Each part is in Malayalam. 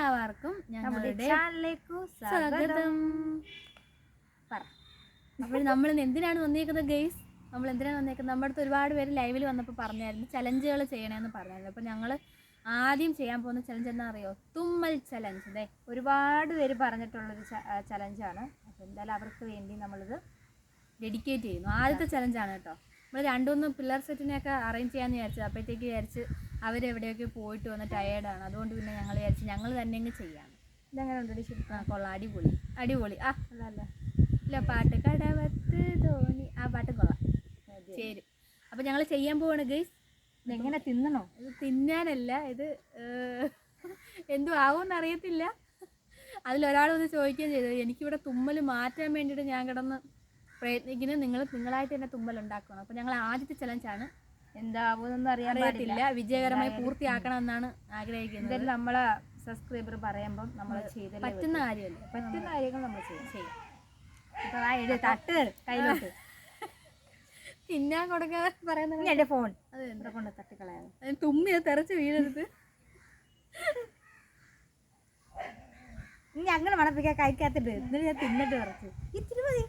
എല്ലാവർക്കും ഞങ്ങളുടെ സ്വാഗതം. പറ. അപ്പോൾ നമ്മൾ എന്തിനാണ് വന്നേക്കുന്നത് ഗെയ്സ് നമ്മൾ എന്തിനാണ് വന്നേക്കുന്നത്? നമ്മുടെ അടുത്ത് ഒരുപാട് പേര് ലൈവിൽ വന്നപ്പോൾ പറഞ്ഞായിരുന്നു ചലഞ്ചുകൾ ചെയ്യണമെന്ന് പറഞ്ഞായിരുന്നു. അപ്പോൾ ഞങ്ങൾ ആദ്യം ചെയ്യാൻ പോകുന്ന ചലഞ്ച് എന്താ അറിയോ തുമ്മൽ ചലഞ്ച്. അതെ ഒരുപാട് പേര് പറഞ്ഞിട്ടുള്ളൊരു ചലഞ്ചാണ്. അപ്പോൾ എന്തായാലും അവർക്ക് വേണ്ടി നമ്മളിത് ഡെഡിക്കേറ്റ് ചെയ്യുന്നു. ആദ്യത്തെ ചലഞ്ചാണ് കേട്ടോ. നമ്മൾ രണ്ടുമൂന്ന് പിള്ളേർ സെറ്റിനെയൊക്കെ അറേഞ്ച് ചെയ്യാമെന്ന് വിചാരിച്ചു അപ്പോഴത്തേക്ക് വിചാരിച്ച് അവരെവിടെയൊക്കെ പോയിട്ട് വന്ന് ടയേർഡാണ് അതുകൊണ്ട് പിന്നെ ഞങ്ങൾ വിചാരിച്ച് ഞങ്ങൾ തന്നെ അങ്ങ് ചെയ്യാം ഇതങ്ങനെ ഉണ്ടോ ശരി ആ കൊള്ളാം. അടിപൊളി. അടിപൊളി. ആ അല്ല അല്ല ഇല്ല പാട്ട് കടവത്ത് തോണി ആ പാട്ട് കൊള്ളാം. ശരി. അപ്പം ഞങ്ങൾ ചെയ്യാൻ പോവാണ് ഗൈസ് എങ്ങനെ തിന്നണോ? ഇത് തിന്നാനല്ല ഇത് എന്തു ആവുമെന്ന് അറിയത്തില്ല. അതിലൊരാൾ വന്ന് ചോദിക്കുകയും ചെയ്തു എനിക്കിവിടെ തുമ്മൽ മാറ്റാൻ വേണ്ടിയിട്ട് ഞാൻ കിടന്ന് പ്രയത്നിക്കുന്നത് നിങ്ങൾ നിങ്ങളായിട്ട് തന്നെ തുമ്മൽ ഉണ്ടാക്കണം അപ്പോൾ ഞങ്ങൾ ആദ്യത്തെ ചലഞ്ചാണ് എന്താവുമെന്നൊന്നും അറിയാൻ അറിയത്തില്ല. വിജയകരമായി പൂർത്തിയാക്കണം എന്നാണ് ആഗ്രഹിക്കുന്നത്. എന്തായാലും നമ്മളെ സബ്സ്ക്രൈബർ പറയുമ്പോൾ നമ്മൾ ചെയ്ത് പറ്റുന്ന കാര്യമല്ലേ? പറ്റൂ. പറ്റുന്ന കാര്യങ്ങൾ നമ്മൾ ചെയ്യും. ചെയ്യാം. അപ്പോൾ ആ എഴുതി തട്ട് കയ്യിലോട്ട്. തിന്നാൻ കൊടുക്കാൻ പറയുന്ന എന്റെ എന്റെ ഫോൺ അത് എന്താ? കൊണ്ട് തട്ടിക്കളയാതെ തുമ്മിയ തുമ്മി തെറച്ച് വീഴരുത്. ഇനി അങ്ങനെ മണപ്പിക്കാൻ കഴിക്കാത്തിട്ട് എന്നിട്ട് ഞാൻ തിന്നിട്ട് കുറച്ച് ഇത്തിരി മതി ഇതെന്ത്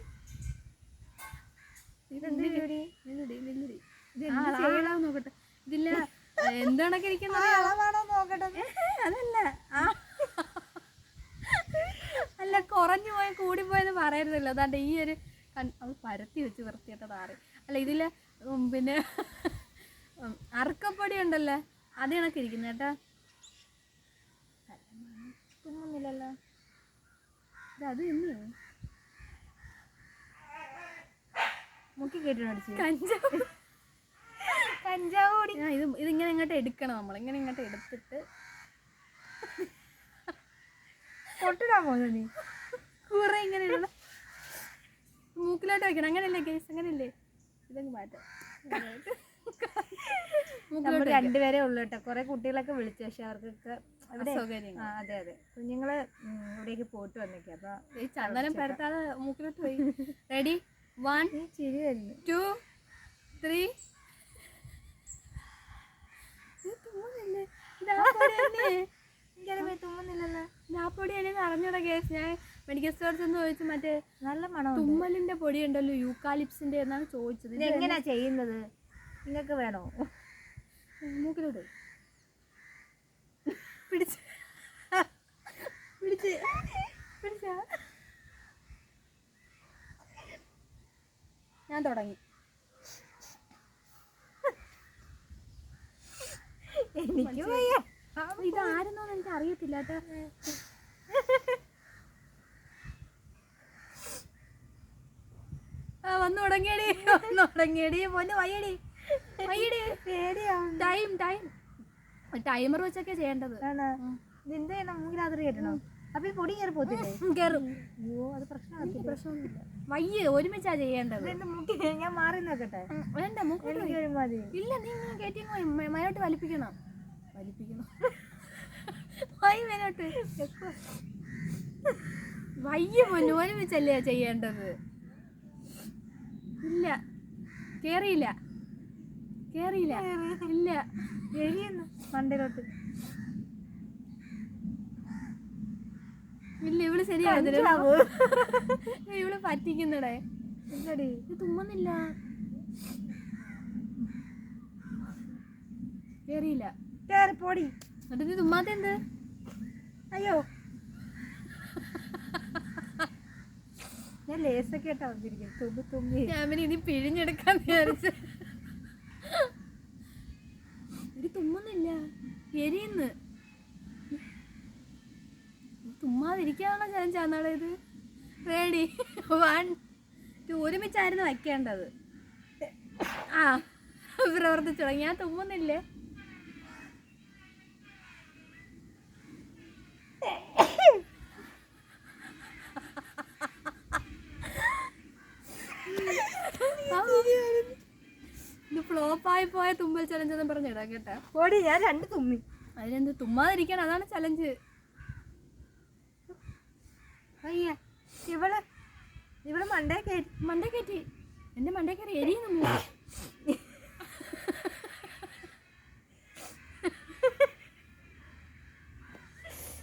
ജോലി? നില്ലുടി, നില്ലുടി. ഇത് എന്ത് ചെയ്യണമെന്ന് നോക്കട്ടെ. ഇതില്ല എന്താണൊക്കെ അതല്ല. അല്ല കുറഞ്ഞു പോയ കൂടി പോയെന്ന് പറയരുതല്ലോ. അതാണ്ട് ഈ ഒരു അത് പരത്തി വെച്ച് വൃത്തിയിട്ടത് ആറി അല്ല ഇതിൽ പിന്നെ അറക്കപ്പൊടി അറുക്കപ്പൊടി ഉണ്ടല്ലോ. അത് കണക്ക് ഇരിക്കുന്നു കേട്ടാ. തുമ്മുന്നില്ലല്ലോ അത് തന്നെയോ. മുക്കി കേട്ടിട്ട് അടിച്ച് കഞ്ചാവ്. കഞ്ചാവ് ഓടി ഇത് ഇതിങ്ങനെ ഇങ്ങോട്ട് എടുക്കണം നമ്മൾ ഇങ്ങനെ ഇങ്ങോട്ട് എടുത്തിട്ട് പൊട്ടിടാൻ പോകുന്നു നീ? കുറെ ഇങ്ങനെയുള്ള മൂക്കിലോട്ട് വെക്കണം. അങ്ങനെയല്ലേ കേസ് അങ്ങനെയല്ലേ? ഇതങ്ങ് മാറ്റാം. നമ്മൾ രണ്ടുപേരേ ഉള്ളു കേട്ടോ. കുറെ കുട്ടികളൊക്കെ വിളിച്ചു. പക്ഷെ അവർക്കൊക്കെ അതെ അതെ. കുഞ്ഞുങ്ങൾ ഇവിടേക്ക് പോയിട്ട് വന്നേക്കാം. അപ്പൊ ചന്ദനം പെടുത്താതെ മൂക്കിലോട്ട് പോയി. റെഡി വൺ ചിരി വരുന്നു. ടു ത്രീ തന്നെ കേസ്. ഞാൻ മെഡിക്കൽ സ്റ്റോറിൽ ചെന്ന് ചോദിച്ചു മറ്റേ നല്ല മണം തുമ്മലിന്റെ പൊടി ഉണ്ടല്ലോ യൂക്കാലിപ്സിന്റെ എന്നാണ് ചോദിച്ചത്. ഇത് എങ്ങനെയാ ചെയ്യുന്നത്? നിങ്ങൾക്ക് വേണോ? മൂക്കിലോട്ട് പിടിച്ച്. പിടിച്ച്. പിടിച്ച. തുടങ്ങി. എനിക്ക് വയ്യ. ഇത് ആരെന്നോന്ന് എനിക്ക് അറിയത്തില്ല വന്നു തുടങ്ങിയടി വന്നു തുടങ്ങിയടി പൊന്നു വയ്യടി വയ്യടി. പേടിയാവും ടൈം ടൈം. ടൈമർ വെച്ചൊക്കെ ചെയ്യേണ്ടത്. നിന്റെ നിന്റെ രാത്രി കേട്ടണോ? അപ്പൊ ഈ പൊടി കയറി പോത്തില്ലേ കയറും. അയ്യോ അത് പ്രശ്നമാക്കില്ല പ്രശ്നമൊന്നുമില്ല. വയ്യ ഒരുമിച്ചാ ചെയ്യേണ്ടത്. എന്റെ മൂക്കി ഞാൻ മാറി നോക്കട്ടെ മതി ഇല്ല നീ ഇങ്ങനെ കയറ്റി വലിപ്പിക്കണം. വലിപ്പിക്കണം. വൈ മേലോട്ട്. വയ്യ പൊന്നു ഒരുമിച്ചല്ലേ ചെയ്യേണ്ടത്. ഇല്ല. കേറിയില്ല. കേറിയില്ല. ഇല്ല. എഴുതിയെന്ന് മണ്ടയിലോട്ട്. ഇല്ല ഇവൾ ശരിയാകത്തില്ല ഇവൾ പറ്റിക്കുന്നടേ. എന്തടി? ഇത് തുമ്മുന്നില്ല കേറിയില്ല. കേറി പോടി. എന്നിട്ട് ഇത് തുമ്മാത്ത എന്ത്? അയ്യോ. ഞാൻ ലേസൊക്കെ ആയിട്ടാ വന്നിരിക്കുന്നത് തുമ്പി തുമ്പി. ഞാൻ പിന്നെ ഇനി പിഴിഞ്ഞെടുക്കാൻ വിചാരിച്ചു ഇത് തുമ്മുന്നില്ല എരിയുന്ന് തുമ്മാതിരിക്കാനുള്ള ഇത് റെഡി വൺ ടു ഒരുമിച്ചായിരുന്നു വയ്ക്കേണ്ടത് ആ പ്രവർത്തിച്ചു തുടങ്ങി. ഞാൻ തുമ്മുന്നില്ലേ? ായി ഇത് ഫ്ലോപ്പായി പോയ തുമ്മൽ ചലഞ്ച് എന്ന് പറഞ്ഞിടാം കേട്ടാ. ഓടി ഞാൻ രണ്ട് തുമ്മി. അതിനെന്ത് തുമ്മാതിരിക്കണം? അതാണ് ചലഞ്ച് അയ്യ ഇവൾ ഇവൾ മണ്ടേ കയറ്റി മണ്ടേ കയറ്റി എന്റെ മണ്ടേ കയറി എരിയുന്നു മൂക്ക്.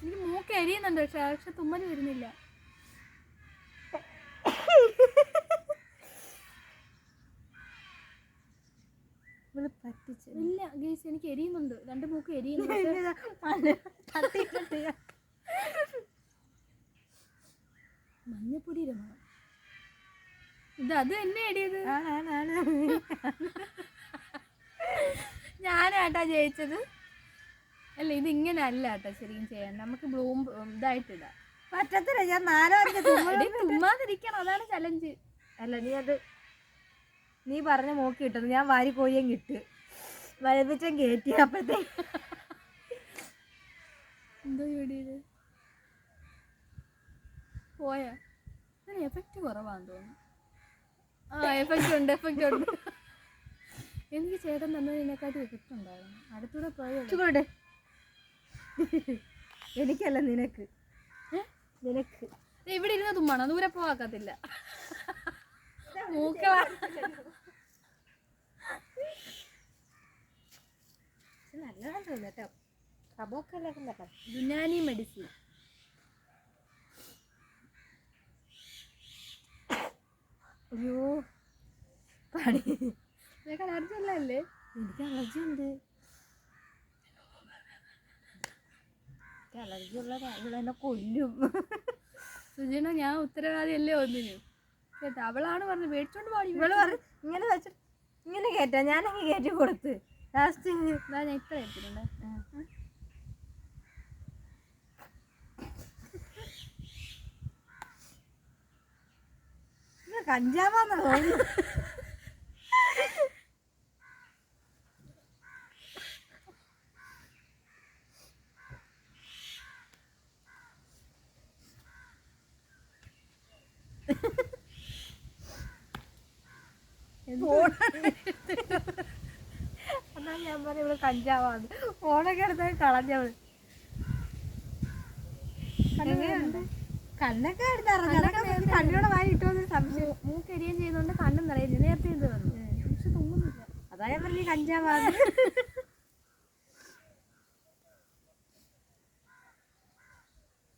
എനിക്ക് മൂക്ക് എരിയുന്നുണ്ട് പക്ഷെ പക്ഷെ തുമ്മൽ വരുന്നില്ല. പറ്റിച്ച് ഇല്ല ഗേസ് എനിക്ക് എരിയുന്നുണ്ട്. രണ്ട് മൂക്ക് എരിയുന്നു പക്ഷെ ഇതാ മല തട്ടിയിട്ടിട്ട് ഞാൻ. മഞ്ഞപ്പൊടിയുടെ മണം ഇത് അത് തന്നെ എടിയത് ഞാൻ. ഞാനാട്ടാ ജയിച്ചത്. അല്ല ഇത് ഇങ്ങനെ അല്ല കേട്ടോ ശരിക്കും ചെയ്യാൻ. നമുക്ക് ബ്ലൂം ഇതായിട്ടിടാം പറ്റത്തില്ല ഞാൻ നാലോ തുമ്മാതിരിക്കണം. അതാണ് ചലഞ്ച് അല്ല നീ അത് നീ പറഞ്ഞ മോക്കി കിട്ടുന്നു ഞാൻ വാരി കോഴിയും കിട്ട് വലുപ്പിച്ചും കയറ്റി അപ്പോഴത്തേക്ക്. എന്തോ എടിയത് പോയാ? അങ്ങനെ എഫക്റ്റ് കുറവാന്ന് തോന്നുന്നു. ആ എഫക്റ്റ് ഉണ്ട് എഫക്റ്റ് ഉണ്ട്. എനിക്ക് ചേട്ടൻ തന്നതിനെക്കാട്ടി എഫക്റ്റ് ഉണ്ടായിരുന്നു. അടുത്തൂടെ പോയോടെ എനിക്കല്ല നിനക്ക്. നിനക്ക്. ഇവിടെ ഇരുന്ന തുമ്മാണ്? ദൂരെ പോവാക്കത്തില്ല മൂക്കളാ. നല്ലതാണ് തോന്നുന്നു കേട്ടോ കബോക്കല്ലേ ദുനാനി മെഡിസിൻ അയ്യോ നിനക്ക് അലർജി അല്ലേ? എനിക്ക് അലർജി ഉണ്ട്. അലർജി ഉള്ള എന്നെ കൊല്ലും. സുജന ഞാൻ ഉത്തരവാദി അല്ലേ ഒന്നിന്? കേട്ടോ അവളാണ് പറഞ്ഞത് മേടിച്ചോണ്ട് പാടി. ഇവൾ പറഞ്ഞു ഇങ്ങനെ വെച്ചിട്ട് ഇങ്ങനെ കയറ്റാ ഞാനങ്ങ് കയറ്റി കൊടുത്ത്. ലാസ്റ്റ് ഞാൻ ഇത്ര കേട്ടിട്ടുണ്ട്. കഞ്ചാവാന്ന് തോന്നുന്നു എന്നാ ഞാൻ പറഞ്ഞു ഇവൾ കഞ്ചാവാന്ന് ഫോണൊക്കെ എടുത്താൽ കളഞ്ഞവൾ എങ്ങനെയുണ്ട് കണ്ണൊക്കെ എടുത്തറിഞ്ഞു കണ്ണിലൂടെ വാരി ഇട്ടോന്ന് സംശയം. മൂക്കരിയും ചെയ്തോണ്ട് കണ്ണും നിറയുന്നു നേരത്തെ ഇത് വന്നു? പക്ഷെ തോന്നുന്നില്ല. അതാ ഞാൻ പറഞ്ഞു കഞ്ചാവാന്ന്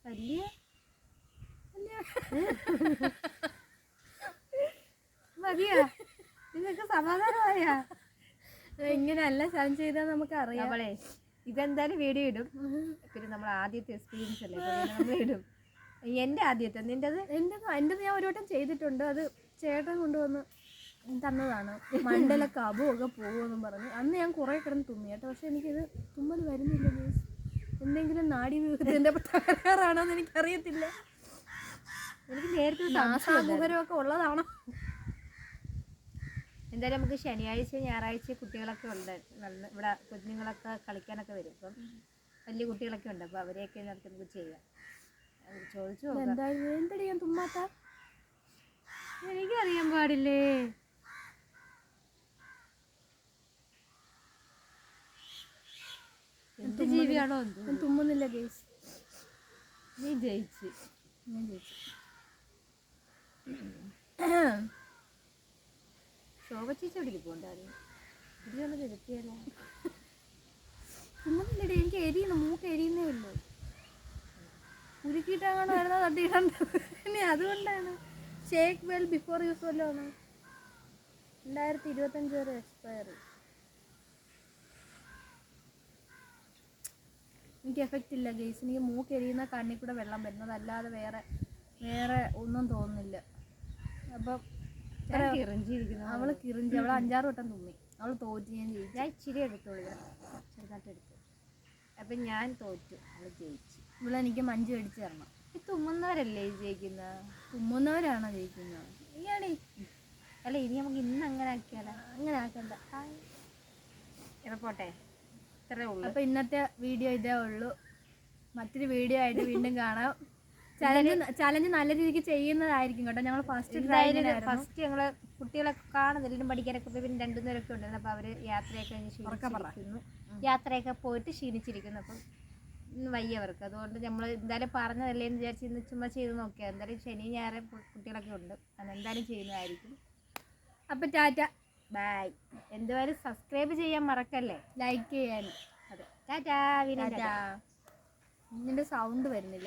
വലിയ മതിയാ? നിങ്ങൾക്ക് സമാധാനമായാ? ഇങ്ങനെയല്ല സാധനം ചെയ്താൽ നമുക്ക് അറിയാം നമ്മളെ ഇതെന്തായാലും വീഡിയോ ഇടും. പിന്നെ നമ്മൾ ആദ്യത്തെ എക്സ്പീരിയൻസ് അല്ലേ? നമ്മൾ ഇടും. എന്റെ ആദ്യത്തെ നിന്റെത് എന്റെ എന്റെ ഞാൻ ഒരു വട്ടം ചെയ്തിട്ടുണ്ട്. അത് ചേട്ടൻ കൊണ്ടുവന്ന് തന്നതാണ്. മണ്ടലൊക്കെ ഒക്കെ പോകുമെന്നും പറഞ്ഞു. അന്ന് ഞാൻ കുറേ കിടന്ന് തുമ്മി കേട്ടോ. പക്ഷെ എനിക്കിത് തുമ്മൽ വരുന്നില്ല miss. എന്തെങ്കിലും നാടി വ്യൂഹത്തിന്റെ തകരാറാണോ എന്ന് എനിക്കറിയത്തില്ല. എനിക്ക് നേരത്തെ നാസാകുഹരമൊക്കെ ഉള്ളതാണോ? എന്തായാലും നമുക്ക് ശനിയാഴ്ച ഞായറാഴ്ച കുട്ടികളൊക്കെ ഉണ്ട്. നല്ല ഇവിടെ കുഞ്ഞുങ്ങളൊക്കെ കളിക്കാനൊക്കെ വരും. അപ്പം വലിയ കുട്ടികളൊക്കെ ഉണ്ട്. അപ്പോൾ അവരെയൊക്കെ നമുക്ക് നമുക്ക് ചെയ്യാം. ചോദിച്ചു എന്തടി ഞാൻ തുമ്മാത്ത? എനിക്കറിയാൻ പാടില്ലേ? എന്ത് ജീവിയാണോ ഞാൻ തുമ്മുന്നില്ല ഗേസ്. നീ ജയിച്ച്. ഞാൻ ജയിച്ചു. ശോഭ ചേച്ചി എവിടേക്ക് പോകണ്ടായിരുന്നു ഇതിലൊന്ന് തിരുത്തിയാലോ തുമ്മുന്നില്ലടി എനിക്ക് എരിയുന്നു മൂക്ക് എരിയുന്നേ ഉള്ളൂ. ഉരുക്കിയിട്ടാണ് വരുന്നത് തട്ടിയിടേണ്ടത് ഇനി അതുകൊണ്ടാണ് ഷേക്ക് വെൽ ബിഫോർ യൂസ് വല്ലതാണ് രണ്ടായിരത്തി ഇരുപത്തഞ്ച് വരെ എക്സ്പയറി എനിക്ക് എഫക്റ്റ് ഇല്ല ഗെയ്സ് എനിക്ക് മൂക്ക് എരിയുന്ന കണ്ണിൽ കൂടെ വെള്ളം വരുന്നത് അല്ലാതെ വേറെ വേറെ ഒന്നും തോന്നുന്നില്ല. അപ്പം അവൾ കിറിഞ്ചി അവൾ അഞ്ചാറ് വട്ടം തുമ്മി. അവൾ തോറ്റ് ഞാൻ ജയിച്ചു. ഞാൻ ഇച്ചിരി എടുത്തോളൂ. ചെറുതായിട്ട് എടുത്തു. അപ്പം ഞാൻ തോറ്റു. അവൾ ജയിച്ചു. ഇവിടെ എനിക്ക് മഞ്ച് മേടിച്ച് തരണം. ഈ തുമ്മുന്നവരല്ലേ ജയിക്കുന്നത് തുമ്മുന്നവരാണോ ജയിക്കുന്നത് ഇയാളെ അല്ല ഇനി നമുക്ക് ഇന്ന് അങ്ങനെ ആക്കിയാലോ? അങ്ങനെ ആക്കണ്ട. ഇവിടെ പോട്ടെ. ഇത്രേ ഉള്ളൂ. അപ്പൊ ഇന്നത്തെ വീഡിയോ ഇതേ ഉള്ളൂ. മറ്റൊരു വീഡിയോ ആയിട്ട് വീണ്ടും കാണാം. ചലഞ്ച് ചലഞ്ച് നല്ല രീതിക്ക് ചെയ്യുന്നതായിരിക്കും കേട്ടോ. ഞങ്ങൾ ഫസ്റ്റ് ഫസ്റ്റ് ഞങ്ങൾ കുട്ടികളൊക്കെ കാണുന്നില്ല പഠിക്കാനൊക്കെ പോയി പിന്നെ രണ്ടു നേരമൊക്കെ ഉണ്ടായിരുന്നു. അപ്പൊ അവർ യാത്രയൊക്കെ ക്ഷീണിച്ചിരിക്കുന്നു. യാത്രയൊക്കെ പോയിട്ട് ക്ഷീണിച്ചിരിക്കുന്നു. അപ്പം ഇന്ന് വയ്യ അവർക്ക്. അതുകൊണ്ട് നമ്മൾ എന്തായാലും പറഞ്ഞതല്ലേ എന്ന് വിചാരിച്ച് ഇന്ന് ചുമ്മാ ചെയ്ത് നോക്കിയാൽ എന്തായാലും ശനി ഞായറും കുട്ടികളൊക്കെ ഉണ്ട്. അത് എന്തായാലും ചെയ്യുന്നതായിരിക്കും. അപ്പൊ ടാറ്റ. ബൈ എന്തുവരെ സബ്സ്ക്രൈബ് ചെയ്യാൻ മറക്കല്ലേ? ലൈക്ക് ചെയ്യാൻ. അതെ. ടാറ്റാ. ടാറ്റ. നിന്റെ സൗണ്ട് വരുന്നില്ല.